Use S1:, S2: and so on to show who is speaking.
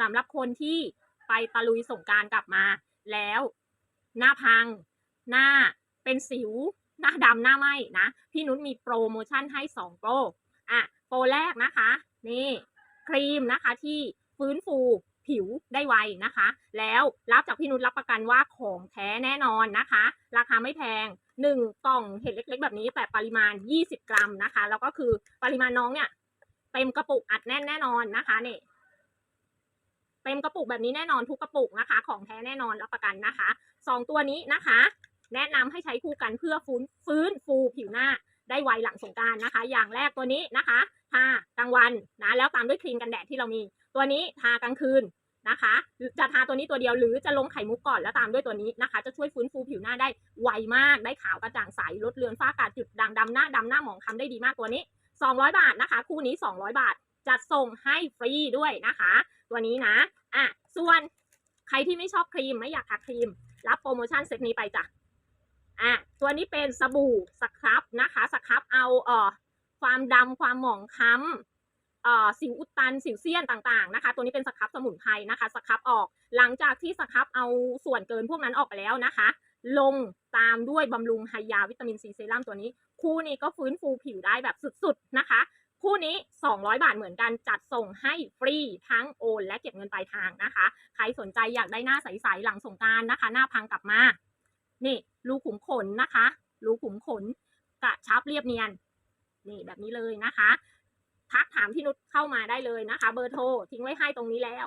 S1: สำหรับคนที่ไปตะลุยสงกรารกลับมา แล้ว หน้าพัง หน้าเป็นสิว หน้าดำหน้าไหมนะ พี่นุชมีโปรโมชั่นให้ 2 โปรอะโปรแรกนะคะ นี่ครีมนะคะที่ฟื้นฟูผิวได้ไวนะคะ แล้วรับจากพี่นุชรับประกันว่าของแท้แน่นอนนะคะ ราคาไม่แพง1กล่องเห็ดเล็ก ๆ แบบนี้แต่ปริมาณ 20 กรัมนะคะ แล้วก็คือปริมาณน้องเนี่ยเต็มกระปุกอัดแน่นแน่นอนนะคะนี่ เต็มกระปุกแบบนี้แน่นอนทุกกระปุกนะคะ ของแท้แน่นอนรับประกันนะคะสองตัวนี้นะคะ แนะนำให้ใช้คู่กันเพื่อฟื้นฟื้นฟูผิวหน้าได้ไวหลังสงการนะคะ อย่างแรกตัวนี้นะคะทากลางวันนะแล้วตามด้วยครีมกันแดดที่เรามี ตัวนี้ทากลางคืนนะคะจะทาตัวนี้ตัวเดียวหรือจะลงไข่มุกก่อนแล้วตามด้วยตัวนี้นะคะ จะช่วยฟื้นฟูผิวหน้าได้ไวมากได้ขาวกระจ่างใสลดเลือนฝ้ากระจุดด่างดำหน้าดำหน้าหมองคล้ำได้ดีมากตัวนี้ 200 บาทนะคะ คู่นี้ 200 บาทจัดส่งให้ฟรีด้วยนะคะ ตัวนี้นะ อะส่วนใครที่ไม่ชอบครีมไม่อยากทาครีม รับโปรโมชั่นเซตนี้ไปจ้ะอะตัวนี้เป็นสบู่สครับนะคะสครับเอาเอ่อความดำความหมองคล้ำเอ่อสิวอุดตันสิวเซียนต่างๆนะคะ ตัวนี้เป็นสครับสมุนไพรนะคะสครับออกหลังจากที่สครับเอาส่วนเกินพวกนั้นออกไปแล้วนะคะ ลงตามด้วยบำรุงไฮยาวิตามินซีเซรั่มตัวนี้ คู่นี้ก็ฟื้นฟูผิวได้แบบสุดๆนะคะ นี้ 200 บาทเหมือนกันจัดส่งให้ฟรีทั้งโอนและเก็บเงินปลายทางนะคะ ใครสนใจอยากได้หน้าใสๆหลังสงกรารนะคะ หน้าพังกลับมา นี่รูขุมขนนะคะรูขุมขนกระชับเรียบเนียน นี่แบบนี้เลยนะคะ ทักถามพี่นุชเข้ามาได้เลยนะคะ เบอร์โทรทิ้งไว้ให้ตรงนี้แล้ว